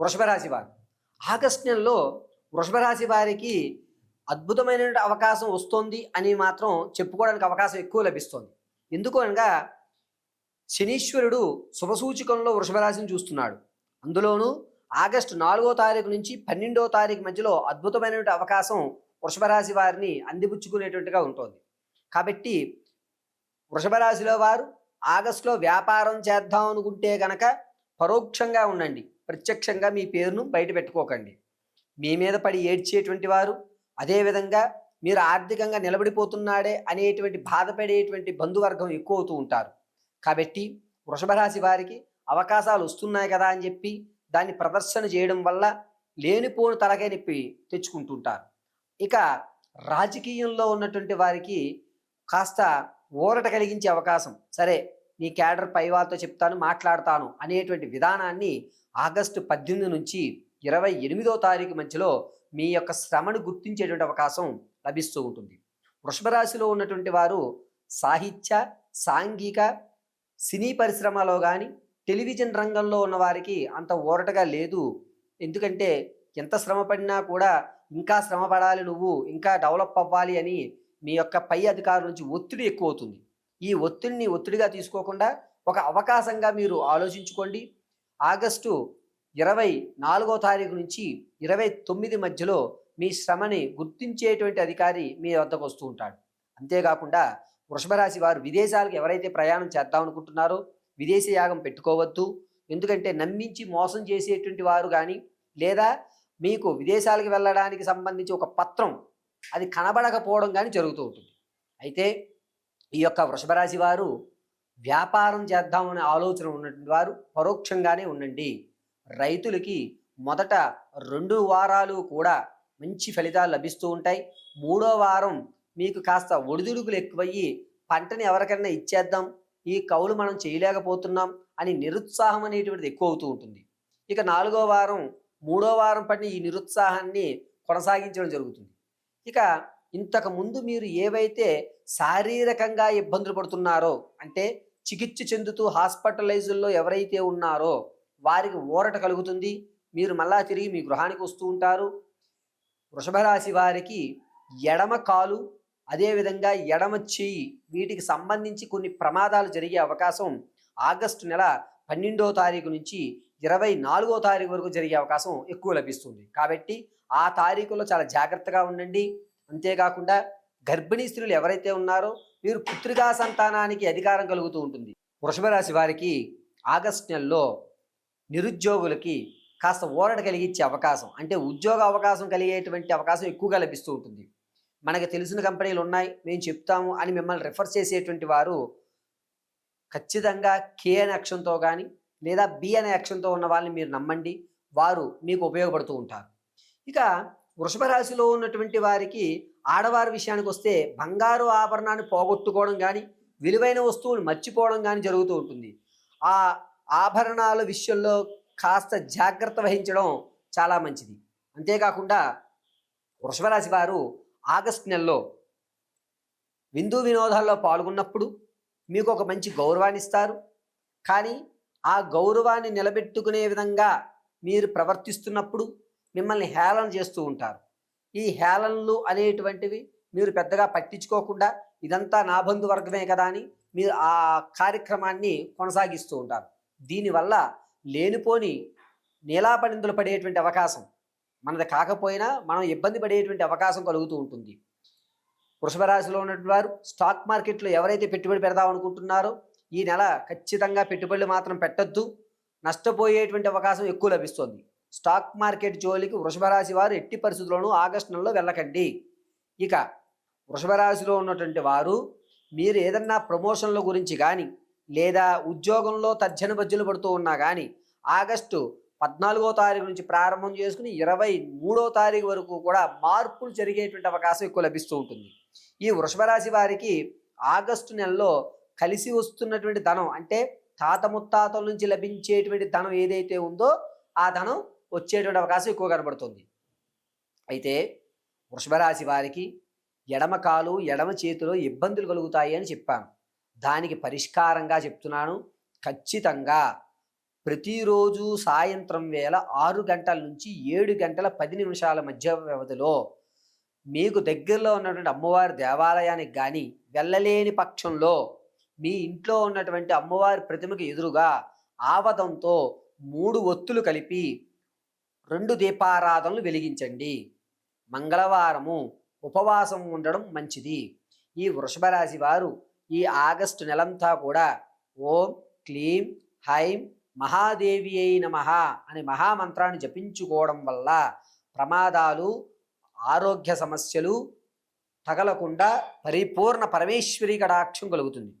వృషభరాశి వారు. ఆగస్ట్ నెలలో వృషభరాశి వారికి అద్భుతమైన అవకాశం వస్తుంది అని మాత్రం చెప్పుకోవడానికి అవకాశం ఎక్కువ లభిస్తుంది. ఎందుకు అనగా శనీశ్వరుడు శుభసూచకంలో వృషభరాశిని చూస్తున్నాడు. అందులోనూ ఆగస్టు నాలుగో తారీఖు నుంచి పన్నెండో తారీఖు మధ్యలో అద్భుతమైనటువంటి అవకాశం వృషభరాశి వారిని అందిపుచ్చుకునేటువంటిగా ఉంటుంది. కాబట్టి వృషభరాశిలో వారు ఆగస్టులో వ్యాపారం చేద్దాం అనుకుంటే గనక పరోక్షంగా ఉండండి. ప్రత్యక్షంగా మీ పేరును బయట పెట్టుకోకండి. మీ మీద పడి ఏడ్చేటువంటి వారు అదేవిధంగా మీరు ఆర్థికంగా నిలబడిపోతున్నాడే అనేటువంటి బాధపడేటువంటి బంధువర్గం ఎక్కువ అవుతూ ఉంటారు. కాబట్టి వృషభ రాశి వారికి అవకాశాలు వస్తున్నాయి కదా అని చెప్పి దాన్ని ప్రదర్శన చేయడం వల్ల లేనిపోని తలకాయ నొప్పి తెచ్చుకుంటుంటారు. ఇక రాజకీయంలో ఉన్నటువంటి వారికి కాస్త ఊరట కలిగించే అవకాశం. సరే నీ క్యాడర్ పై వాళ్ళతో చెప్తాను మాట్లాడతాను అనేటువంటి విధానాన్ని ఆగస్టు పద్దెనిమిది నుంచి ఇరవై ఎనిమిదో తారీఖు మధ్యలో మీ యొక్క శ్రమను గుర్తించేటువంటి అవకాశం లభిస్తూ ఉంటుంది. వృషభరాశిలో ఉన్నటువంటి వారు సాహిత్య సాంఘిక సినీ పరిశ్రమలో కానీ టెలివిజన్ రంగంలో ఉన్న వారికి అంత ఊరటగా లేదు. ఎందుకంటే ఎంత శ్రమ పడినా కూడా ఇంకా శ్రమ పడాలి నువ్వు ఇంకా డెవలప్ అవ్వాలి అని మీ యొక్క పై అధికారుల నుంచి ఒత్తిడి ఎక్కువ అవుతుంది ఈ ఒత్తిడిని ఒత్తిడిగా తీసుకోకుండా ఒక అవకాశంగా మీరు ఆలోచించుకోండి. ఆగస్టు ఇరవై నాలుగో తారీఖు నుంచి ఇరవై తొమ్మిది మధ్యలో మీ శ్రమని గుర్తించేటువంటి అధికారి మీ వద్దకు వస్తూ ఉంటాడు. అంతేకాకుండా వృషభరాశి వారు విదేశాలకు ఎవరైతే ప్రయాణం చేద్దాం అనుకుంటున్నారో విదేశీ యాగం పెట్టుకోవద్దు. ఎందుకంటే నమ్మించి మోసం చేసేటువంటి వారు కానీ లేదా మీకు విదేశాలకు వెళ్ళడానికి సంబంధించి ఒక పత్రం అది కనబడకపోవడం కానీ జరుగుతూ ఉంటుంది. అయితే ఈ యొక్క వృషభరాశి వారు వ్యాపారం చేద్దామనే ఆలోచన ఉన్నటువంటి వారు పరోక్షంగానే ఉండండి. రైతులకి మొదట రెండు వారాలు కూడా మంచి ఫలితాలు లభిస్తూ ఉంటాయి. మూడో వారం మీకు కాస్త ఒడిదుడుకులు ఎక్కువయ్యి పంటని ఎవరికైనా ఇచ్చేద్దాం ఈ కౌలు మనం చేయలేకపోతున్నాం అని నిరుత్సాహం అనేటువంటిది ఎక్కువ అవుతూ ఉంటుంది. ఇక నాలుగో వారం మూడో వారం పడిన ఈ నిరుత్సాహాన్ని కొనసాగించడం జరుగుతుంది. ఇక ఇంతకు ముందు మీరు ఏవైతే శారీరకంగా ఇబ్బందులు పడుతున్నారో అంటే చికిత్స చెందుతూ హాస్పిటలైజుల్లో ఎవరైతే ఉన్నారో వారికి ఊరట కలుగుతుంది. మీరు మళ్ళా తిరిగి మీ గృహానికి వస్తూ ఉంటారు. వృషభ రాశి వారికి ఎడమ కాలు అదేవిధంగా ఎడమ చేయి వీటికి సంబంధించి కొన్ని ప్రమాదాలు జరిగే అవకాశం ఆగస్టు నెల పన్నెండో తారీఖు నుంచి ఇరవై నాలుగో తారీఖు వరకు జరిగే అవకాశం ఎక్కువ లభిస్తుంది. కాబట్టి ఆ తారీఖులో చాలా జాగ్రత్తగా ఉండండి. అంతేకాకుండా గర్భిణీ స్త్రీలు ఎవరైతే ఉన్నారో వీరు పుత్రికా సంతానానికి అధికారం కలుగుతూ ఉంటుంది. వృషభ రాశి వారికి ఆగస్ట్ నెలలో నిరుద్యోగులకి కాస్త ఊరట కలిగించే అవకాశం అంటే ఉద్యోగ అవకాశం కలిగేటువంటి అవకాశం ఎక్కువగా లభిస్తూ ఉంటుంది. మనకు తెలిసిన కంపెనీలు ఉన్నాయి మేము చెప్తాము అని మిమ్మల్ని రిఫర్ చేసేటువంటి వారు ఖచ్చితంగా కే అనే అక్షరంతో కానీ లేదా బి అనే అక్షరంతో ఉన్న వాళ్ళని మీరు నమ్మండి. వారు మీకు ఉపయోగపడుతూ ఉంటారు. ఇక వృషభ రాశిలో ఉన్నటువంటి వారికి ఆడవారి విషయానికి వస్తే బంగారు ఆభరణాన్ని పోగొట్టుకోవడం కానీ విలువైన వస్తువులు మర్చిపోవడం కానీ జరుగుతూ ఉంటుంది. ఆ ఆభరణాల విషయంలో కాస్త జాగ్రత్త వహించడం చాలా మంచిది. అంతేకాకుండా వృషభరాశి వారు ఆగస్ట్ నెలలో విందు వినోదాల్లో పాల్గొన్నప్పుడు మీకు ఒక మంచి గౌరవాన్ని ఇస్తారు. కానీ ఆ గౌరవాన్ని నిలబెట్టుకునే విధంగా మీరు ప్రవర్తిస్తున్నప్పుడు మిమ్మల్ని హేళన చేస్తూ ఉంటారు. ఈ హేళనలు అనేటువంటివి మీరు పెద్దగా పట్టించుకోకుండా ఇదంతా నా బంధువర్గమే కదా అని మీరు ఆ కార్యక్రమాన్ని కొనసాగిస్తూ ఉంటారు. దీనివల్ల లేనిపోని నీలాపనిందులు పడేటువంటి అవకాశం మనది కాకపోయినా మనం ఇబ్బంది పడేటువంటి అవకాశం కలుగుతూ ఉంటుంది. వృషభ రాశిలో ఉన్నటువంటి వారు స్టాక్ మార్కెట్లో ఎవరైతే పెట్టుబడి పెడదాం అనుకుంటున్నారో ఈ నెల ఖచ్చితంగా పెట్టుబడులు మాత్రం పెట్టద్దు. నష్టపోయేటువంటి అవకాశం ఎక్కువ లభిస్తుంది. స్టాక్ మార్కెట్ జోలికి వృషభ రాశి వారు ఎట్టి పరిస్థితుల్లోనూ ఆగస్టు నెలలో వెళ్ళకండి. ఇక వృషభ రాశిలో ఉన్నటువంటి వారు మీరు ఏదన్నా ప్రమోషన్ల గురించి కానీ లేదా ఉద్యోగంలో తర్జన బజ్జలు పడుతూ ఉన్నా కానీ ఆగస్టు పద్నాలుగో తారీఖు నుంచి ప్రారంభం చేసుకుని ఇరవై మూడో తారీఖు వరకు కూడా మార్పులు జరిగేటువంటి అవకాశం ఎక్కువ లభిస్తూ ఉంటుంది. ఈ వృషభ రాశి వారికి ఆగస్టు నెలలో కలిసి వస్తున్నటువంటి ధనం అంటే తాత ముత్తాతల నుంచి లభించేటువంటి ధనం ఏదైతే ఉందో ఆ ధనం వచ్చేటువంటి అవకాశం ఎక్కువ కనబడుతుంది. అయితే వృషభ రాశి వారికి ఎడమ కాలు ఎడమ చేతిలో ఇబ్బందులు కలుగుతాయి అని చెప్పాను. దానికి పరిష్కారంగా చెప్తున్నాను. ఖచ్చితంగా ప్రతిరోజు సాయంత్రం వేళ ఆరు గంటల నుంచి ఏడు గంటల పది నిమిషాల మధ్య వ్యవధిలో మీకు దగ్గరలో ఉన్నటువంటి అమ్మవారి దేవాలయానికి కానీ వెళ్ళలేని పక్షంలో మీ ఇంట్లో ఉన్నటువంటి అమ్మవారి ప్రతిమకి ఎదురుగా ఆవదంతో మూడు ఒత్తులు కలిపి రెండు దీపారాధనలు వెలిగించండి. మంగళవారము ఉపవాసం ఉండడం మంచిది. ఈ వృషభ రాశి వారు ఈ ఆగస్టు నెలంతా కూడా ఓం క్లీం హైం మహాదేవి అయి నమ అనే మహామంత్రాన్ని జపించుకోవడం వల్ల ప్రమాదాలు ఆరోగ్య సమస్యలు తగలకుండా పరిపూర్ణ పరమేశ్వరి కటాక్షం కలుగుతుంది.